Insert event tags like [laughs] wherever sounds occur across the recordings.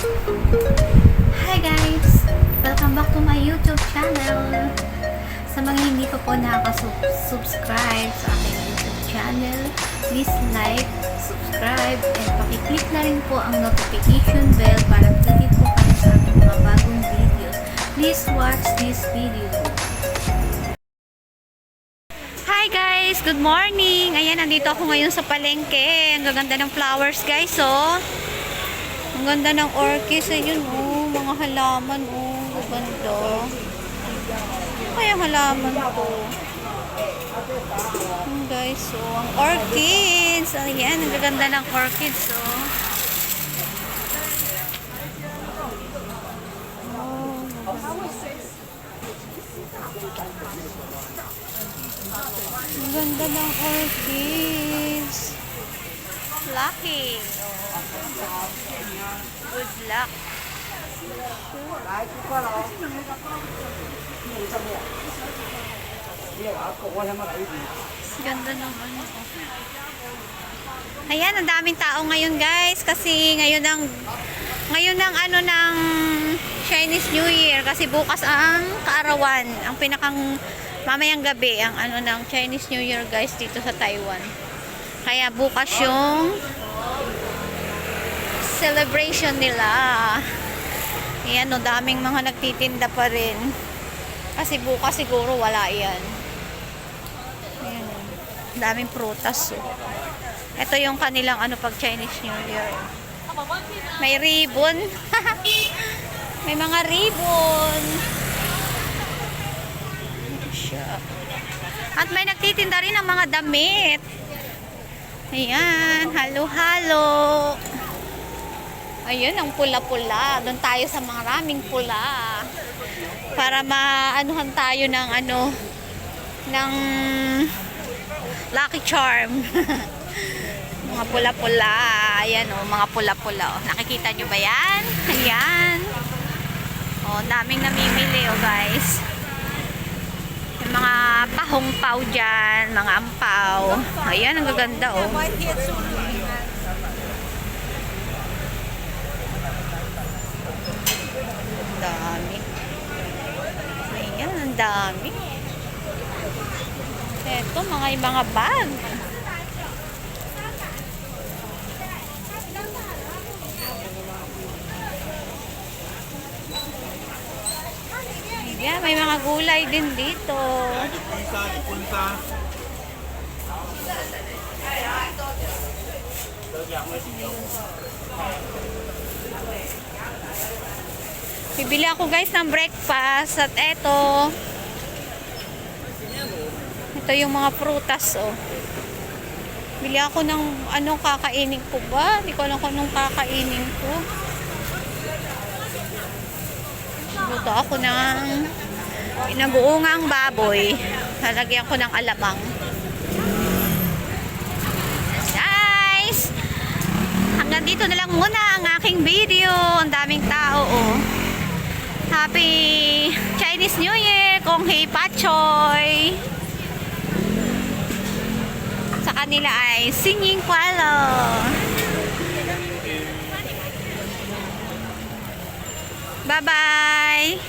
Hi guys! Welcome back to my YouTube channel. Sa mga hindi pa po nakaka-subscribe sa aking YouTube channel, please like, subscribe, and pakiclick na rin po ang notification bell para updated po kayo sa aking mga bagong videos. Please watch this video. Hi guys! Good morning! Ayan, nandito ako ngayon sa palengke. Ang gaganda ng flowers guys, oh. Ang ganda ng orchids. Ayun, oh. Mga halaman, oh. Ganda. Kaya halaman to? Ayan guys, oh. Ang orchids. Ayan, ang gaganda ng orchids. Oh, Ang ganda ng orchids. Lucky. Good luck. Ganda ano. Ayan, ang daming tao ngayon guys kasi ngayon ang ngayon ang ano ng Chinese New Year kasi bukas ang kaarawan, ang pinakang mamayang gabi ang ano ng Chinese New Year guys dito sa Taiwan. Kaya bukas yung celebration nila. Ayan, no, daming mga nagtitinda pa rin. Kasi bukas siguro wala yan. Ayan, daming prutas. Oh. Ito yung kanilang ano pag Chinese New Year. May ribbon. [laughs] May mga ribbon. At may nagtitinda rin ng mga damit. Ayan, halo-halo. Ayun, ang pula-pula. Doon tayo sa maraming pula. Para maanuhan tayo ng ano, ng Lucky Charm. [laughs] mga pula-pula. Ayan o, mga pula-pula. O. Nakikita nyo ba yan? Ayan. O, daming namimili o guys. Mga pahong-paw dyan, mga ampaw. Ayan, ang gaganda o. Ang dami. Ayan, ang dami. Eto, mga mga bag. Ayan, may mga gulay din dito. Punta, punta. Bibili ako guys ng breakfast at eto ito yung mga prutas oh. Bili ako ng anong kakainin ko ba? Hindi ko alam kung anong kakainin ko. Luto ako ng pinag-uungang baboy. Lalagyan ko ng alamang. Guys! Hanggang dito na lang muna ang aking video. Ang daming tao oh. Happy Chinese New Year! Kung Hei Pachoy! Sa kanila ay Singing Kualo. Bye-bye.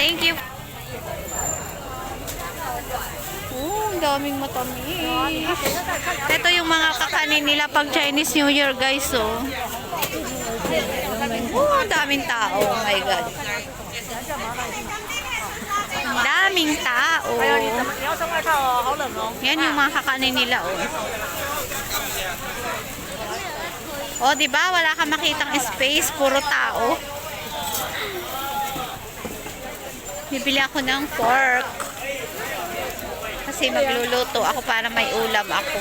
Thank you. Oh, daming matamis. Ito yung mga kakanin nila pag Chinese New Year, guys, oh. Oh, daming tao. Oh my God. Daming tao. Yan yung mga kakanin nila, oh. Oh, di ba? Wala ka makitang space, puro tao. Bibili ako ng pork. Kasi magluluto ako para may ulam ako.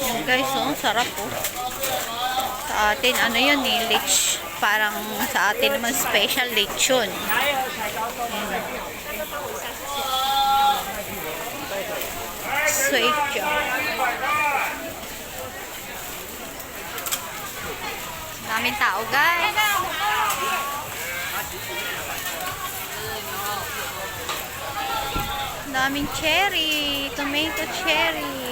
Yung guys, oh, sarap oh. Sa atin, ano yun eh, lech. Parang sa atin naman special lechon. Sweet job. Daming tao, guys. daming cherry. Tomato cherry.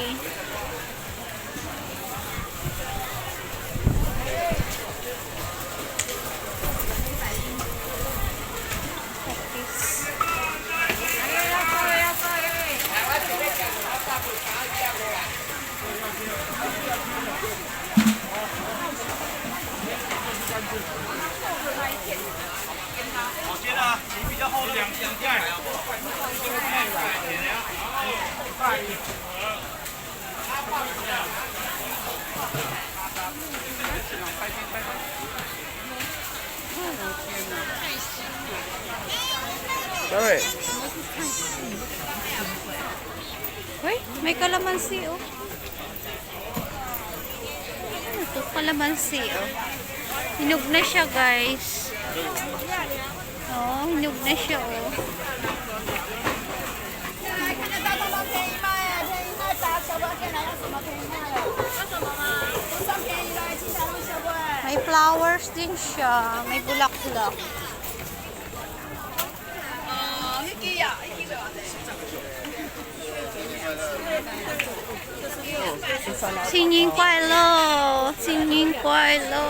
Sorry，Uy, may kalamansi, oh. Ano to? Kalamansi, oh. Hinog na siya, guys. Oh, hinog na siya, oh. flowers din siya. May bulaklak. Singing Kuailo! Singing Kuailo!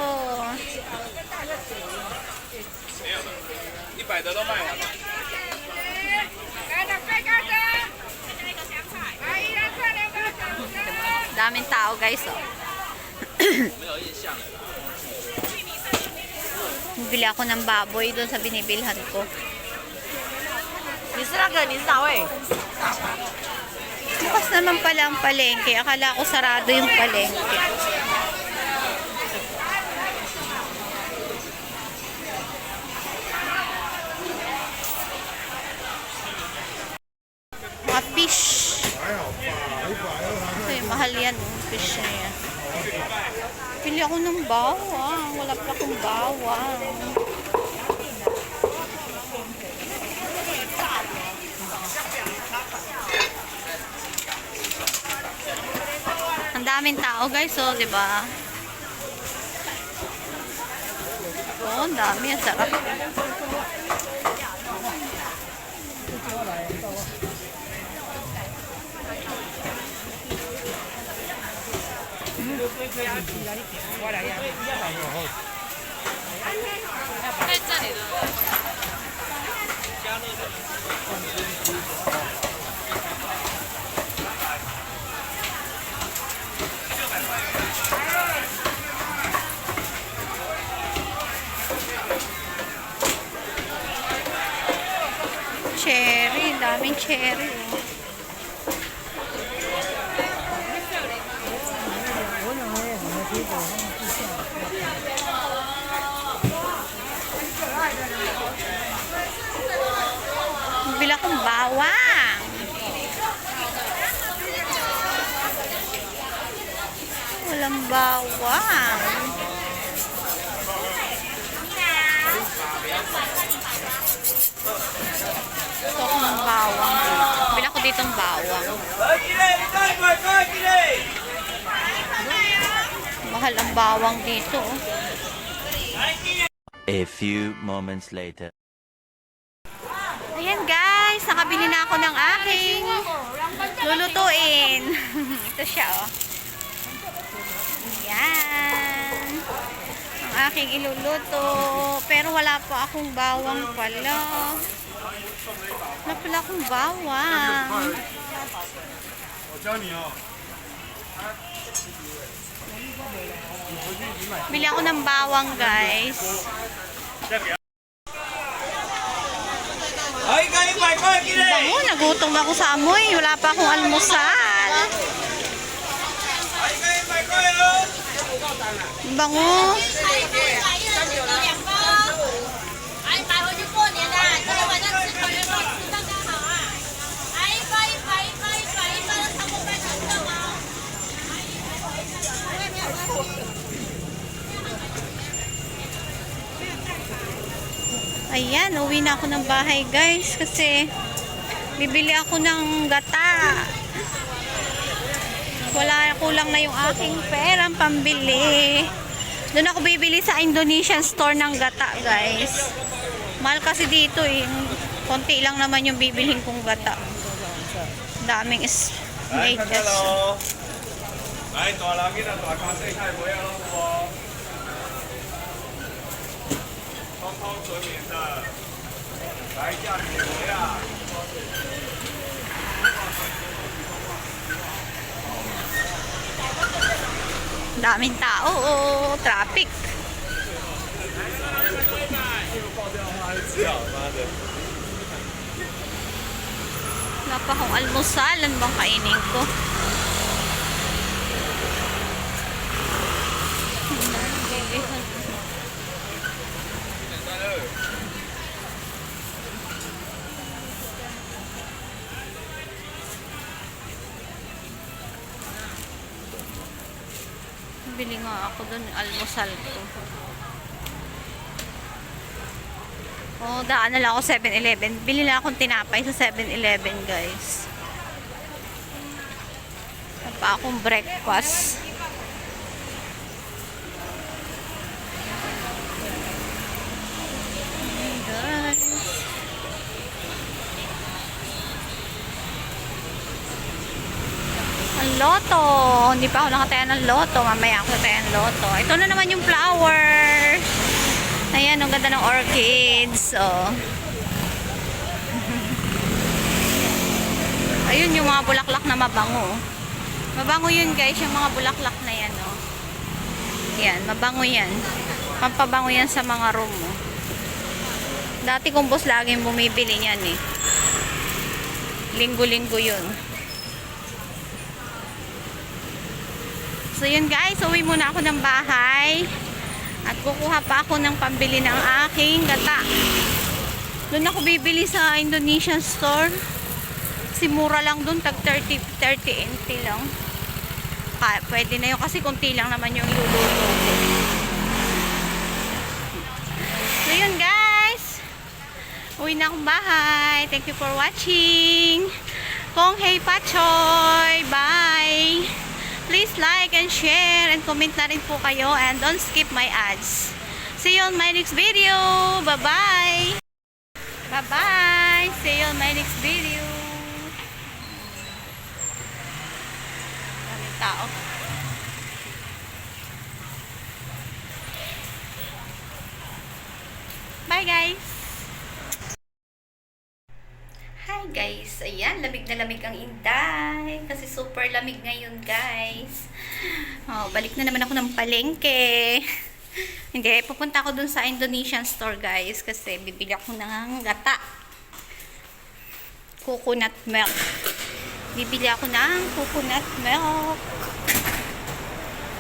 Daming tao guys oh. [clears throat] Bili ako ng baboy doon sa binibilhan ko. Bukas naman pala ang palengke. Akala ko sarado yung palengke. Ang daming tao guys, oh, di ba? Oh, ang dami. Ang sarap. Cherry. Daming cherry. Oh. Bili akong bawang. Walang bawang. Gusto ko ng bawang. Bili ako ditong bawang. Mahal ang bawang dito. oh. A few moments later. Ayan guys, nakabili na ako ng aking lulutuin. [laughs] Ito siya oh. Ayan. Ang aking iluluto. Pero wala pa akong bawang pala. Wala pala akong bawang. Bili ako ng bawang, guys. Ay, kayo pa, kayo, kinay! Bango, nagutom ako sa amoy. Wala pa akong almusal. Ay, kayo pa, kayo! Bango. Bango. Ayan, uwi na ako ng bahay guys kasi bibili ako ng gata. Wala kulang na yung aking perang pambili. Doon ako bibili sa Indonesian store ng gata guys. Mahal kasi dito eh. Konti lang naman yung bibiling kong gata. Daming is... Ay, hello. Ay, tolangin na. Tolangin oh. na. Ah. 人囡仔大家细看不要咯，好不好？通通纯棉的，来价你不要。 Daming tao. Oh, traffic. 吃啊，妈的！ Wala pa akong almusal. Ano bang kainin ko? Bili nga ako dun almusal ko. Oh, daan na lang ako 7-Eleven. Bili na akong tinapay sa 7-Eleven, guys. Pa akong breakfast. Ayan, guys. Ang loto. Hindi pa ako nakataya ng loto. Mamaya ako taya ng loto. Ito na naman yung flower. Ayan, ang ganda ng orchids. Oh. [laughs] Ayun yung mga bulaklak na mabango. Mabango yun guys, yung mga bulaklak na yan. Oh. Yan, mabango yan. Pampabango yan sa mga room. Oh. Dati kong boss laging bumibili niyan eh. Linggo-linggo yun. So yun guys, uwi muna ako ng bahay. At kukuha pa ako ng pambili ng aking gata. Doon ako bibili sa Indonesian store. Kasi mura lang doon, tag 30, 30 NT lang. Ka, pwede na yun kasi kunti lang naman yung iluluto ko. So yun guys. Uwi na akong bahay. Thank you for watching. Kong Hey Pachoy. Bye. Please like and share and comment na rin po kayo and don't skip my ads. See you on my next video. Bye-bye. Bye-bye. See you on my next video. Daming tao. Bye guys. Hi guys, ayan, lamig na lamig ang Inday. Kasi super lamig ngayon guys. Oh, balik na naman ako ng palengke. [laughs] Hindi, pupunta ako dun sa Indonesian store guys. Kasi bibili ako ng gata. Coconut milk. Bibili ako ng coconut milk.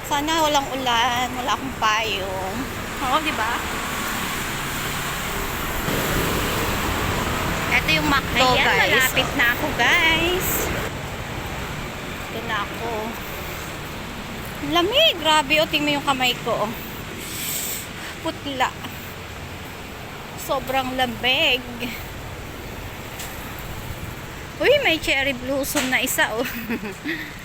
Sana walang ulan, wala akong payong. Oo, di ba? Ito yung McDo, Ayan, guys. malapit na ako, guys. Ito na ako. Lamig. Grabe, o. Tingnan mo yung kamay ko. oh. Putla. Sobrang lamig. Uy, may cherry blossom na isa, oh. [laughs]